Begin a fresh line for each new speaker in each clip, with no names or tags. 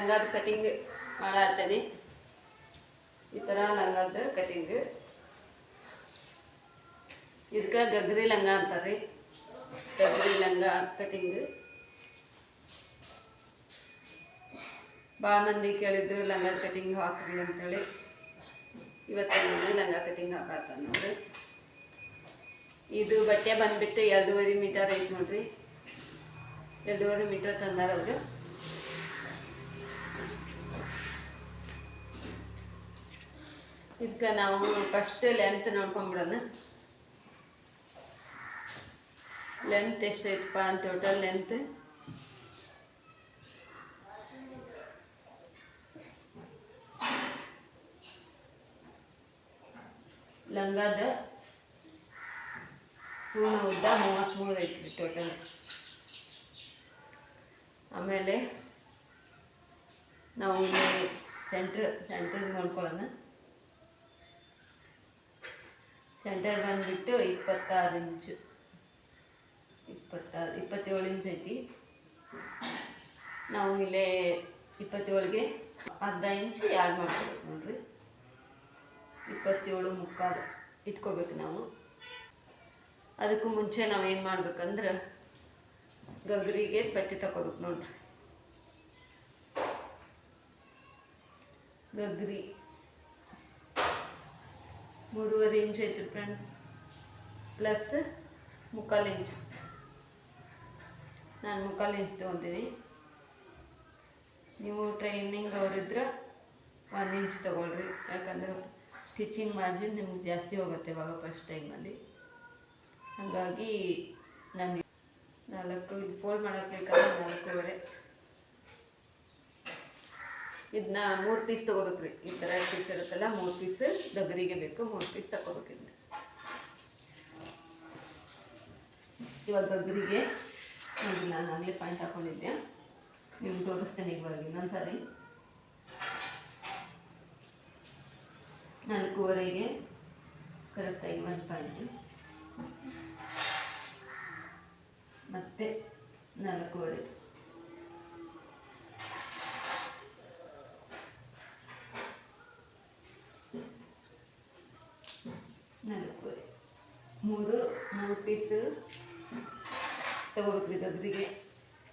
ಲಂಗಾದ cutting ಮಾಡತ್ತೇನೆ ಈ ಥರ ಲಂಗಾದ cutting ಇದಕ್ಕೆ ಗಗ್ರಿ ಲಂಗ ಅಂತಾರೆ ಗಗ್ರಿ ಲಂಗ ಕಟಿಂಗ್ ಭಾಳ ಮಂದಿ ಕೇಳಿದ್ರು ಲಂಗದ ಕಟಿಂಗ್ ಹಾಕ್ರಿ ಅಂತೇಳಿ. ಇವತ್ತು ನಾನು ಲಂಗ ಕಟಿಂಗ್ ಹಾಕತ್ತ ನೋಡ್ರಿ. ಇದು ಬಟ್ಟೆ ಬಂದ್ಬಿಟ್ಟು ಎರಡೂವರೆ ಮೀಟರ್ ಐತೆ ನೋಡ್ರಿ. ಎರಡೂವರೆ ಮೀಟರ್ ತಂದಾರ ಇದಕ್ಕೆ ನಾವು ಫಸ್ಟ್ ಲೆಂತ್ ನೋಡ್ಕೊಂಬಿಡೋಣ ಲೆಂತ್ ಎಷ್ಟೈತಪ್ಪ ಟೋಟಲ್ ಲೆಂತ್ ಲಂಗದ ಪೂರ್ಣ ಉದ್ದ ಮೂವತ್ತ್ಮೂರು ಐತ್ರಿ ಟೋಟಲ್ ಆಮೇಲೆ ನಾವು ಇಲ್ಲಿ ಸೆಂಟ್ರ್ ಸೆಂಟ್ರಿಗೆ ನೋಡ್ಕೊಳ್ಳೋಣ. ಸೆಂಟರ್ ಬಂದುಬಿಟ್ಟು ಇಪ್ಪತ್ತಾರು ಇಂಚು ಇಪ್ಪತ್ತಾರು, ಇಪ್ಪತ್ತೇಳು ಇಂಚ್ ಐತಿ. ನಾವು ಇಲ್ಲೇ ಇಪ್ಪತ್ತೇಳಿಗೆ ಅರ್ಧ ಇಂಚು ಎರಡು ಮಾಡ್ಕೋಬೇಕು ನೋಡ್ರಿ. ಇಪ್ಪತ್ತೇಳು ಮುಕ್ಕಾಲು ಇಟ್ಕೋಬೇಕು ನಾವು. ಅದಕ್ಕೂ ಮುಂಚೆ ನಾವೇನು ಮಾಡ್ಬೇಕಂದ್ರೆ ಗಗ್ರಿಗೆ ಪಟ್ಟಿ ತಗೋಬೇಕು ನೋಡ್ರಿ. ಗಗ್ರಿ. ಮೂರುವರೆ ಇಂಚ್ ಐತ್ರಿ ಫ್ರೆಂಡ್ಸ್ ಪ್ಲಸ್ ಮುಕ್ಕಾಲು ಇಂಚು. ನಾನು ಮುಕ್ಕಾಲು ಇಂಚ್ ತೊಗೊತೀನಿ. ನೀವು ಟ್ರೈನಿಂಗ್ ಅವರಿದ್ರೆ ಒಂದು ಇಂಚ್ ತೊಗೊಳ್ರಿ. ಯಾಕಂದ್ರೆ ಸ್ಟಿಚಿಂಗ್ ಮಾರ್ಜಿನ್ ನಿಮ್ಗೆ ಜಾಸ್ತಿ ಹೋಗುತ್ತೆ ಇವಾಗ ಫಸ್ಟ್ ಟೈಮಲ್ಲಿ ಹಾಗಾಗಿ ನಾನು ನಾಲ್ಕು ಫೋಲ್ಡ್ ಮಾಡೋಕ್ಕೆ ಬೇಕಾದ್ರೆ ನಾಲ್ಕೂವರೆ. ಇದನ್ನ ಮೂರು ಪೀಸ್ ತೊಗೋಬೇಕ್ರಿ. ಈ ಥರ ಪೀಸ್ ಇರುತ್ತಲ್ಲ, ಮೂರು ಪೀಸ್ ಡಗರಿಗೆ ಬೇಕು, ಮೂರು ಪೀಸ್ ತಗೋಬೇಕು ಇದನ್ನ ಇವಾಗ ಗಗ್ರಿಗೆ ನೋಡಿಲ್ಲ ನಾನು ಆಗಲೇ ಪಾಯಿಂಟ್ ಹಾಕೊಂಡಿದ್ದೆ. ನಿಮ್ಗೆ ತೋರಿಸ್ತೇನೆ ಇವಾಗ ಇನ್ನೊಂದು ಸಾರಿ ನಾಲ್ಕೂವರೆಗೆ ಕರೆಕ್ಟಾಗಿ ಒಂದು ಪಾಯಿಂಟ್ ಮತ್ತೆ ನಾಲ್ಕೂವರೆ. ನಾಲ್ಕೂವರೆ ಮೂರು ಮೂರು ಪೀಸ್. ರೀ ದೊಡ್ಡದಿಗೆ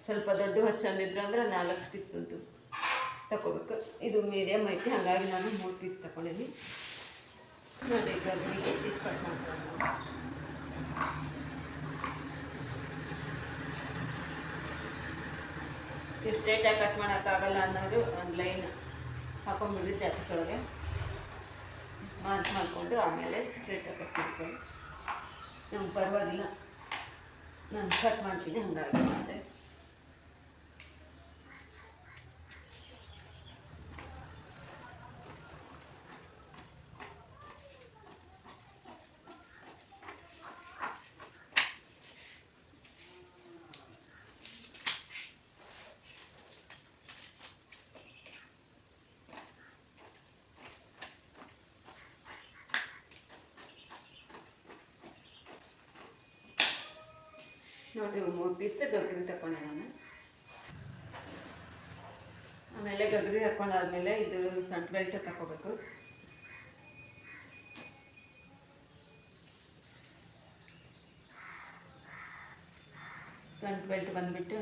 ಸ್ವಲ್ಪ ದೊಡ್ಡ ಹಚ್ಚಂದಿದ್ರೆ ಅಂದ್ರೆ ನಾಲ್ಕು ಪೀಸ್ ತಗೋಬೇಕು. ಇದು ಮೀಡಿಯಮ್ ಐತಿ, ಹಾಗಾಗಿ ನಾನು ಮೂರು ಪೀಸ್ ತಗೊಂಡಿನಿ. ನೋಡಿ ಗದ್ರಿಗೆ ಪೀಸ್ ಕಟ್ ಮಾಡ್ಕೊಂಡು ಸ್ಟ್ರೇಟಾಗಿ ಕಟ್ ಮಾಡೋಕ್ಕಾಗಲ್ಲ ಅನ್ನೋರು ಒಂದು ಲೈನ್ ಹಾಕೊಂಡ್ಬಿಡ್ರಿ ಜಾಕೆಟ್ಸ್ ಒಳಗೆ ಮಾರ್ಕ್ ಮಾಡಿಕೊಂಡು ಆಮೇಲೆ ಸ್ಟ್ರೇಟಾಗಿ ಕಟ್ ಮಾಡ್ಕೊಂಡು ನಮ್ಗೆ ಪರವಾಗಿಲ್ಲ. ನಾನು ಕಟ್ ಮಾಡ್ತೀನಿ ಹಂಗಾಗಿ ಮಾಡಿದೆ ನೋಡಿ ಮೂರು ಪೀಸ್ ಗಗ್ರಿ ತಗೊಂಡೆ ನಾನು. ಆಮೇಲೆ ಗಗ್ರಿ ಹಾಕೊಂಡಾದ್ಮೇಲೆ ಇದು ಸಣ್ಣ ಬೆಲ್ಟ್ ತಗೋಬೇಕು ಸಣ್ಣ ಬೆಲ್ಟ್ ಬಂದ್ಬಿಟ್ಟು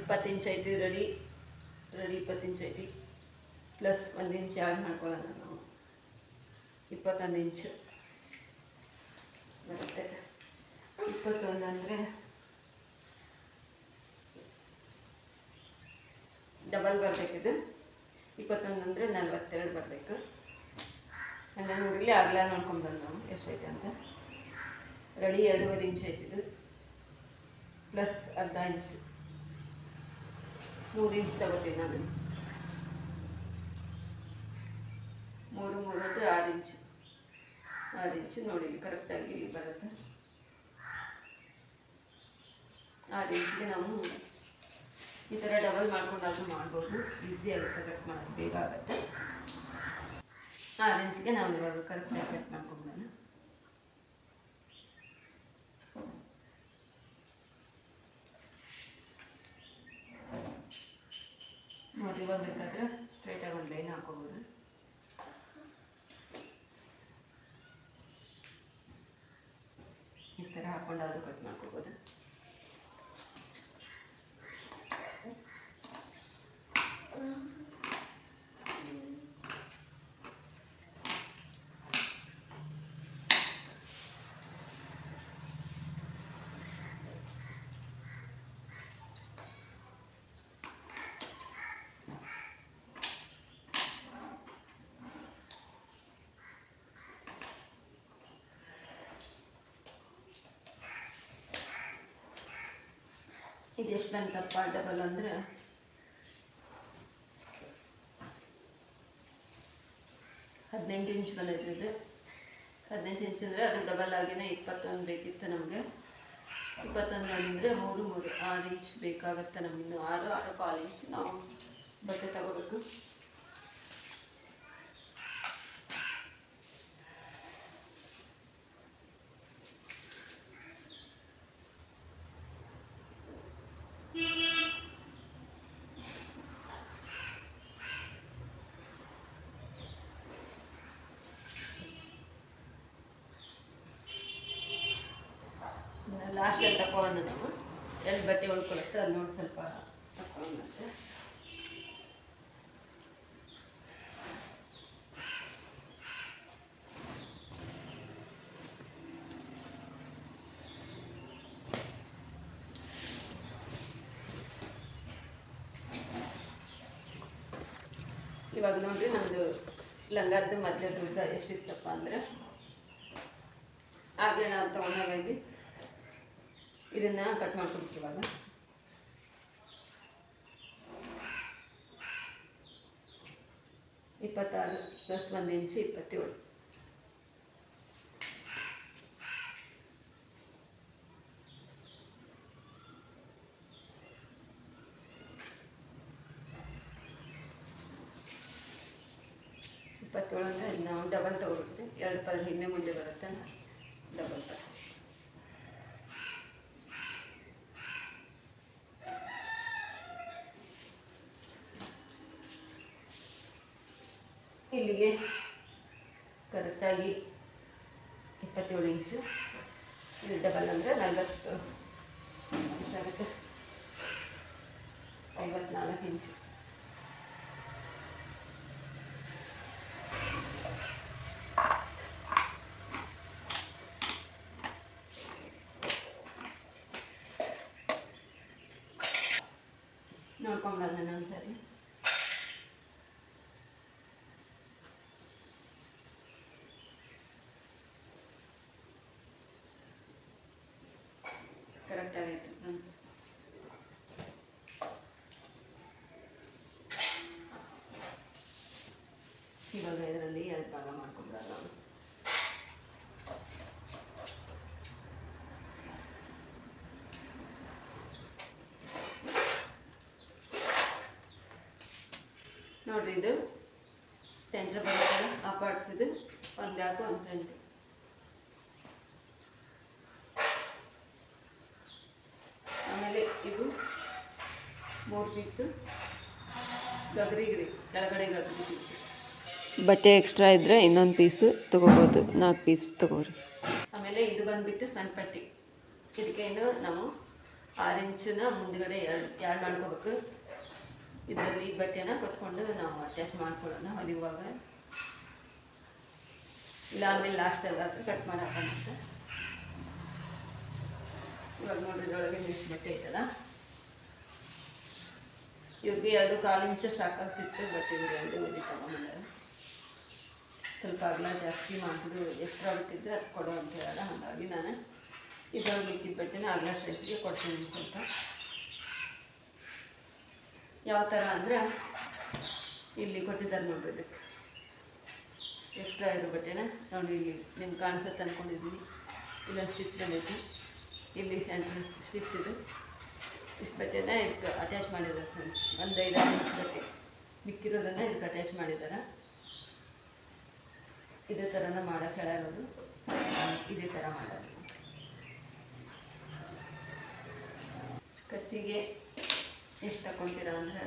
ಇಪ್ಪತ್ತು ಇಂಚ್ ಐತಿ ರೆಡಿ ರೆಡಿ ಇಪ್ಪತ್ತು ಇಂಚ್ ಐತಿ. ಪ್ಲಸ್ ಒಂದು ಇಂಚ್ ಆ್ಯಡ್ ಮಾಡ್ಕೊಳ್ಳೋಣ ನಾವು. ಇಪ್ಪತ್ತೊಂದು ಇಂಚು. ಬರುತ್ತೆ. ಇಪ್ಪತ್ತೊಂದು ಅಂದರೆ ಡಬಲ್ ಬರಬೇಕಿದು ಇಪ್ಪತ್ತೊಂದು ಅಂದರೆ ನಲ್ವತ್ತೆರಡು ಬರಬೇಕು. ಹಂಗೆ ಇಲ್ಲಿ ನೋಡ್ಕೊಂಡ್ಬಂದು ನಾವು ಎಷ್ಟೈತೆ ಅಂತ. ರೆಡಿ ಎರಡೂವರೆ ಇಂಚ್ ಐತಿದು ಪ್ಲಸ್ ಅರ್ಧ ಇಂಚ್ ಮೂರು ಇಂಚ್ ತಗೋತೀನಿ ನಾನು. ಮೂರು ಮೂರು ಅಂದರೆ ಆರು ಇಂಚು ಆ ರೆಂಚು ನೋಡಿ ಕರೆಕ್ಟಾಗಿ ಇಲ್ಲಿ ಬರುತ್ತೆ. ಆ ರೆಂಚಿಗೆ ನಾವು ಈ ಥರ ಡಬಲ್ ಮಾಡ್ಕೊಂಡಾಗ ಮಾಡ್ಬೋದು. ಈಸಿ ಆಗುತ್ತೆ ಕಟ್ ಮಾಡೋದು, ಬೇಗ ಆಗುತ್ತೆ. ಆ ರೆಂಚ್ಗೆ ನಾವು ಇವಾಗ ಕರೆಕ್ಟಾಗಿ ಕಟ್ ಮಾಡ್ಕೊಂಡ್ಬೋದು ನೋಡಿ ಇವಾಗ ಸ್ಟ್ರೈಟಾಗಿ ಒಂದು ಲೈನ್ ಹಾಕೋಬೋದು. ಹಾಕೊಂಡಾದ್ರೂ ಕಟ್ ಮಾಡ್ಕೋಬೋದು. ಇದೆಷ್ಟು ಬಂತಪ್ಪ ಡಬಲ್ ಅಂದ್ರೆ? ಹದಿನೆಂಟು ಇಂಚ್ ಬಂದಿದ್ದು ಹದಿನೆಂಟು ಇಂಚ್ ಅಂದರೆ ಅದು ಡಬಲ್ ಆಗಿನೇ ಇಪ್ಪತ್ತೊಂದು ಬೇಕಿತ್ತು ನಮಗೆ. ಇಪ್ಪತ್ತೊಂದು ಅಂದರೆ ಮೂರು ಮೂರು, ಆರು ಇಂಚ್ ಬೇಕಾಗುತ್ತೆ ನಮಗೆ. ಆರು ಆರು ಕಾಲು ಇಂಚ್ ನಾವು ಬಟ್ಟೆ ತಗೋಬೇಕು. ಲಾಸ್ಟಲ್ಲಿ ತಕೊಂಡು ನಾವು ಎಲ್ಲಿ ಬಟ್ಟೆ ಉಳ್ಕೊಳುತ್ತೆ ಅಲ್ಲಿ ನೋಡಿ ಸ್ವಲ್ಪ ತಗೊಂಡಂತೆ ಇವಾಗ ನೋಡ್ರಿ ನಮ್ಮದು ಲಂಗದ್ದು ಮಧ್ಯದ ಉದ್ದ ಎಷ್ಟಿತ್ತಪ್ಪ ಅಂದ್ರೆ? ಆಗ್ಲೇ ನಾವು ತೊಗೊಂಡಾಗ ಇದನ್ನ ಕಟ್ ಮಾಡ್ಕೊಡ್ತೀವಿ ಇವಾಗ. ಇಪ್ಪತ್ತಾರು ಪ್ಲಸ್ ಒಂದು ಇಂಚು ಇಪ್ಪತ್ತೇಳು. ಇಪ್ಪತ್ತೇಳು ಅಂದರೆ ನಾವು ಡಬಲ್ ತಗೊಳುತ್ತೆ ಎರಡು ಪದ ಹಿಂದೆ ಮುಂದೆ ಬರುತ್ತೆ ಕರೆಕ್ಟಾಗಿ ಇಪ್ಪತ್ತೇಳು ಇಂಚು. ಇದು ಡಬಲ್ ಅಂದರೆ ನಲವತ್ತು ಆಗುತ್ತೆ ಐವತ್ನಾಲ್ಕು ಇಂಚು ನೋಡ್ಕೊಂಬಲ್ಲ ನಾನು ಸರಿ ಕರೆಕ್ಟ್ ಆಗೈತೆ ಫ್ರೆಂಡ್ಸ್ ಇವಾಗ ಇದರಲ್ಲಿ ಎರಡು ಭಾಗ ಮಾಡ್ಕೊಂಡ್ರಲ್ಲ. ನೋಡ್ರಿ ಇದು ಸೆಂಟ್ರ್ ಬರುತ್ತೆ, ಆ ಪಾರ್ಟ್ಸ್ ಇದು, ಒಂದು ಬ್ಯಾಕು ಒಂದು ಫ್ರಂಟ್ ಆಮೇಲೆ ಇದು ಮೂರು ಪೀಸು ಗಗರಿಗಿರಿ ಕೆಳಗಡೆ ಗಗರಿ ಪೀಸು
ಬಟ್ಟೆ ಎಕ್ಸ್ಟ್ರಾ ಇದ್ದರೆ ಇನ್ನೊಂದು ಪೀಸು ತೊಗೋಬೋದು, ನಾಲ್ಕು ಪೀಸ್ ತೊಗೋರಿ.
ಆಮೇಲೆ ಇದು ಬಂದುಬಿಟ್ಟು ಸಣ್ಣ ಪಟ್ಟಿ. ಇದಕ್ಕೇನು ನಾವು ಆರು ಮುಂದುಗಡೆ ಎರಡು ಮಾಡ್ಕೋಬೇಕು. ಇದರಲ್ಲಿ ಈ ಬಟ್ಟೆನ ಕೊಟ್ಕೊಂಡು ನಾವು ಅಟ್ಯಾಚ್ ಮಾಡ್ಕೊಳ್ಳೋಣ ಹೊಲಿಯುವಾಗ ಇಲ್ಲ ಆಮೇಲೆ ಲಾಸ್ಟಲ್ಲಿ ಹಾಕಿ ಕಟ್ ಮಾಡೋಕ್ಕಾಗುತ್ತೆ. ಇವಾಗ ನೋಡ್ರಿ ಇದ್ರೊಳಗೆ ಮಿಕ್ಸ್ ಬಟ್ಟೆ ಐತಲ್ಲ. ಇವ್ರಿಗೆ ಎರಡು ಕಾಲು ಇಂಚು ಸಾಕಾಗ್ತಿತ್ತು ಬಟ್ ಇವ್ರು ಎರಡು ಹೊಲಿತಾವ ಸ್ವಲ್ಪ ಅಗಲ ಜಾಸ್ತಿ ಮಾಡಿದ್ರು ಎಕ್ಸ್ಟ್ರಾ ಬಿಟ್ಟಿದ್ರೆ ಅದು ಕೊಡು ಅಂತ ಹೇಳಲ್ಲ, ಹಾಗಾಗಿ ನಾನು ಇದ್ರೊಳಗೆ ಮಿಕ್ಕಿದ ಬಟ್ಟೆನ ಅಗಲ ಸೈಜ್ಗೆ ಕೊಡ್ತೀನಿ ಸ್ವಲ್ಪ. ಯಾವ ಥರ ಅಂದರೆ ಇಲ್ಲಿ ಕೊಟ್ಟಿದ್ದಾರೆ ನೋಡ್ರಿ ಇದಕ್ಕೆ. ಎಕ್ಸ್ಟ್ರಾ ಇರೋ ಬಟ್ಟೆನ? ನೋಡಿ ಇಲ್ಲಿ ನಿಮ್ಗೆ ಕಾಣಿಸುತ್ತೆ ಅಂದ್ಕೊಂಡಿದ್ದೀನಿ ಇಲ್ಲೊಂದು ಸ್ಟಿಚ್ ಬಂದೈತಿ. ಇಲ್ಲಿ ಸೆಂಟ್ರ್ ಸ್ಟಿಚ್ ಇದು. ಇಷ್ಟು ಬಟ್ಟೆನ ಇದಕ್ಕೆ ಅಟ್ಯಾಚ್ ಮಾಡಿದ್ದಾರೆ ಫ್ರೆಂಡ್ಸ್ ಒಂದು ಐದು ಬಟ್ಟೆ. ಮಿಕ್ಕಿರೋದನ್ನು ಇದಕ್ಕೆ ಅಟ್ಯಾಚ್ ಮಾಡಿದ್ದಾರೆ. ಇದೇ ಥರನ ಮಾಡೋಕೆ ಹೇಳೋದು. ಇದೇ ಥರ ಮಾಡೋದು. ಕಸಿಗೆ ಎಷ್ಟು ತಗೊಂಡಿರ ಅಂದರೆ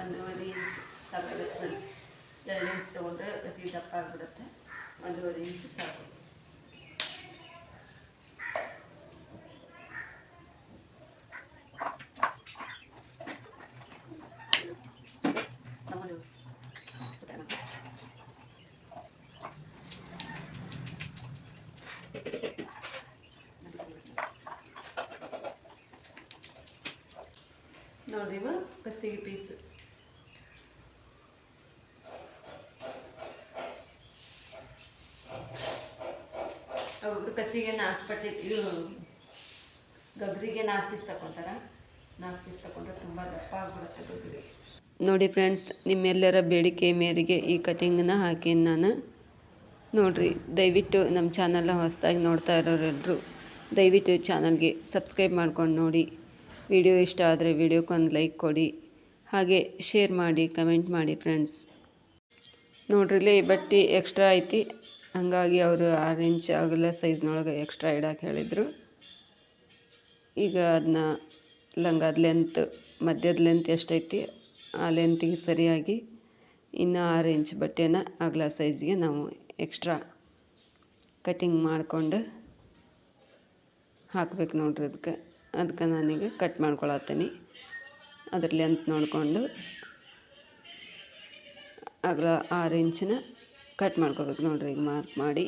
ಒಂದೂವರೆ ಇಂಚು ಸಾಕಾಗುತ್ತೆ ಫ್ರೆಂಡ್ಸ್ ಎರಡು ಇಂಚ್ ತೊಗೊಂಡ್ರೆ ಕಸಿ ದಪ್ಪ ಆಗಿಬಿಡುತ್ತೆ. ಒಂದೂವರೆ ಇಂಚು ಸಾಕು ನಮ್ಮದು ನೋಡ್ರಿ ಇವ ಕಸಿಗೆ ಪೀಸ್ ಒಬ್ಬರು ಕಸಿಗೆ ನಾಲ್ಕು ಪಟ್ಟಿ ಇದು ಗಗ್ರಿಗೆ ನಾಲ್ಕು ಪೀಸ್ ತಗೊತಾರ ನಾಲ್ಕು ಪೀಸ್ ತಗೊಂಡ್ರೆ ತುಂಬ ದಪ್ಪ ಆಗ್ಬಿಡುತ್ತೆ ಗಗ್ರಿ
ನೋಡಿ ಫ್ರೆಂಡ್ಸ್ ನಿಮ್ಮೆಲ್ಲರ ಬೇಡಿಕೆ ಮೇರೆಗೆ ಈ ಕಟಿಂಗನ್ನ ಹಾಕೀನಿ ನಾನು. ನೋಡಿರಿ, ದಯವಿಟ್ಟು ನಮ್ಮ ಚಾನಲ್ನ ಹೊಸದಾಗಿ ನೋಡ್ತಾ ಇರೋರೆಲ್ಲರೂ ದಯವಿಟ್ಟು ಚಾನಲ್ಗೆ ಸಬ್ಸ್ಕ್ರೈಬ್ ಮಾಡ್ಕೊಂಡು ನೋಡಿ. ವಿಡಿಯೋ ಇಷ್ಟ ಆದರೆ ವಿಡಿಯೋಕ್ಕೊಂದು ಲೈಕ್ ಕೊಡಿ, ಹಾಗೆ ಶೇರ್ ಮಾಡಿ, ಕಮೆಂಟ್ ಮಾಡಿ ಫ್ರೆಂಡ್ಸ್. ನೋಡ್ರಿಲಿ ಬಟ್ಟೆ ಎಕ್ಸ್ಟ್ರಾ ಐತಿ. ಹಾಗಾಗಿ ಅವರು ಆರು ಇಂಚ್ ಅಗಲ ಸೈಜ್ನೊಳಗೆ ಎಕ್ಸ್ಟ್ರಾ ಇಡೋಕೆ ಹೇಳಿದರು. ಈಗ ಅದನ್ನ ಲಂಗದ ಲೆಂತ್ ಮಧ್ಯದ ಲೆಂತ್ ಎಷ್ಟೈತಿ, ಆ ಲೆಂತಿಗೆ ಸರಿಯಾಗಿ ಇನ್ನು ಆರು ಇಂಚ್ ಬಟ್ಟೆನ ಅಗಲ ಸೈಜ್ಗೆ ನಾವು ಎಕ್ಸ್ಟ್ರಾ ಕಟಿಂಗ್ ಮಾಡಿಕೊಂಡು ಹಾಕ್ಬೇಕು ನೋಡ್ರಿ ಅದಕ್ಕೆ ಅದಕ್ಕೆ ನಾನೀಗ ಕಟ್ ಮಾಡ್ಕೊಳತ್ತೀನಿ. ಅದರಲ್ಲಿ ಅಂತ ನೋಡಿಕೊಂಡು ಅಗಲ ಆರು ಇಂಚನ್ನ ಕಟ್ ಮಾಡ್ಕೊಬೇಕು ನೋಡಿರಿ ಈಗ ಮಾರ್ಕ್ ಮಾಡಿ.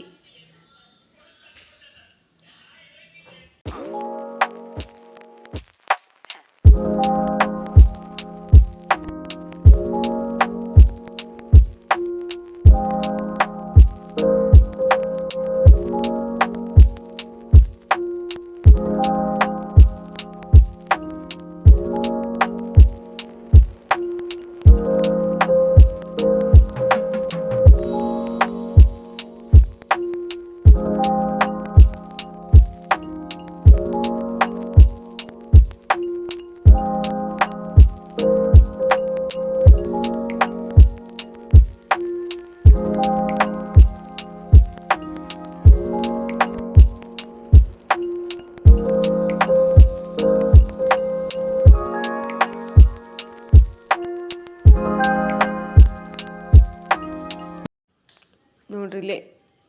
ನೋಡ್ರಿ ಇಲ್ಲಿ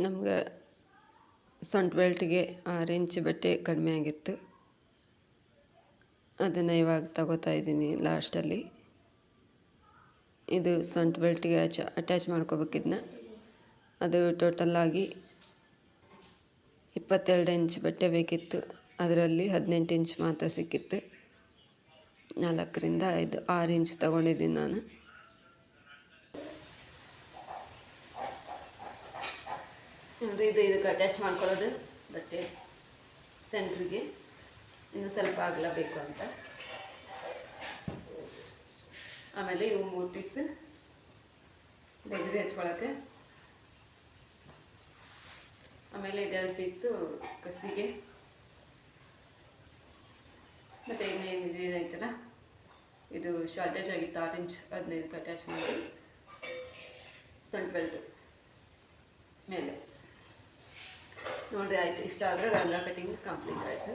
ನಮ್ಗೆ ಸೊಂಟ ಬೆಲ್ಟಿಗೆ ಆರು ಇಂಚ್ ಬಟ್ಟೆ ಕಡಿಮೆ ಆಗಿತ್ತು. ಅದನ್ನು ಇವಾಗ ತಗೋತಾ ಇದ್ದೀನಿ ಲಾಸ್ಟಲ್ಲಿ. ಇದು ಸೊಂಟ ಬೆಲ್ಟ್ಗೆ ಅಚ, ಅಟ್ಯಾಚ್ ಮಾಡ್ಕೋಬೇಕಿದ್ನ ಅದು ಟೋಟಲ್ಲಾಗಿ ಇಪ್ಪತ್ತೆರಡು ಇಂಚ್ ಬಟ್ಟೆ ಬೇಕಿತ್ತು. ಅದರಲ್ಲಿ ಹದಿನೆಂಟು ಇಂಚ್ ಮಾತ್ರ ಸಿಕ್ಕಿತ್ತು. ನಾಲ್ಕರಿಂದ ಐದು, ಆರು ಇಂಚ್ ತಗೊಂಡಿದ್ದೀನಿ ನಾನು.
ನೋಡ್ರಿ ಇದು ಇದಕ್ಕೆ ಅಟ್ಯಾಚ್ ಮಾಡ್ಕೊಳ್ಳೋದು, ಬಟ್ಟೆ ಸೆಂಟ್ರಿಗೆ ಇನ್ನು ಸ್ವಲ್ಪ ಅಗಲ ಬೇಕು ಅಂತ. ಆಮೇಲೆ ಇವು ಮೂರು ಪೀಸ್ ಬೆಗ್ರಿ ಹಚ್ಕೊಳಕ್ಕೆ. ಆಮೇಲೆ ಇದೆರಡು ಪೀಸು ಕಸಿಗೆ. ಮತ್ತು ಇನ್ನೇನು ಇದೇನೈತಲ್ಲ ಇದು ಶಾರ್ಟೇಜ್ ಆಗಿತ್ತು ಆರೆಂಜ್ ಇಂಚ್ ಹದಿನೈದಕ್ಕೆ ಅಟ್ಯಾಚ್ ಮಾಡಿ ಸಣ್ಣ ಬೆಲ್ಟ್ ಮೇಲೆ. ನೋಡ್ರಿ, ಆಯ್ತು, ಇಷ್ಟ ಆದರೆ ರಂಗ ಕಟಿಂಗ್ ಕಂಪ್ಲೀಟ್ ಆಯಿತು.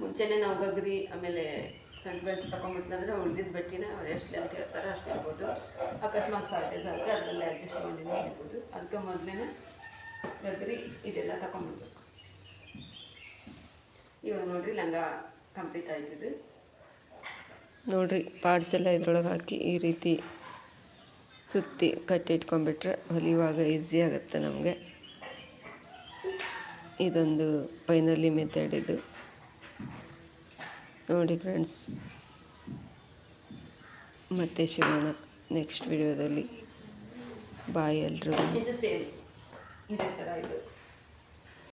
ಮುಂಚೆನೇ ನಾವು ಗಗ್ರಿ, ಆಮೇಲೆ ಸಣ್ಣ ಬೆಲ್ಟ್ ತೊಗೊಂಬಿಟ್ನಂದ್ರೆ ಉಳಿದಿದ್ದ ಬಟ್ಟಿನ ಅವ್ರು ಎಷ್ಟು ಲೆಂತ್ ಹೇಳ್ತಾರೆ ಅಷ್ಟು ಇರ್ಬೋದು ಅಕಸ್ಮಾತ್ ಸಾಲ್ಟೇಜ್ ಆದರೆ ಅದರಲ್ಲಿ ಅಡ್ಜಸ್ಟ್ ಮಾಡಿ ಇರ್ಬೋದು ಅದಕ್ಕೆ ಮೊದಲೇ ಗಗ್ರಿ ಇದೆಲ್ಲ ತಗೊಂಡ್ಬಿಡ್ಬೇಕು ಇವಾಗ ನೋಡ್ರಿ, ಲಂಗ ಕಂಪ್ಲೀಟ್ ಆಯ್ತಿದ್ದು
ನೋಡ್ರಿ ಪಾರ್ಟ್ಸ್ ಎಲ್ಲ ಇದ್ರೊಳಗೆ ಹಾಕಿ ಈ ರೀತಿ ಸುತ್ತಿ ಕಟ್ಟಿಟ್ಕೊಂಡ್ಬಿಟ್ರೆ ಹೊಲಿಯುವಾಗ ಈಸಿ ಆಗುತ್ತೆ ನಮಗೆ. ಇದೊಂದು ಫೈನಲಿ ಮೆಥಡ್ ಇದು. ನೋಡಿ ಫ್ರೆಂಡ್ಸ್ ಮತ್ತೆ ಸಿಗೋಣ ನೆಕ್ಸ್ಟ್ ವಿಡಿಯೋದಲ್ಲಿ ಬಾಯ್ ಎಲ್ಲರೂ
ಇದು ಇದೇ ಥರ ಇದು.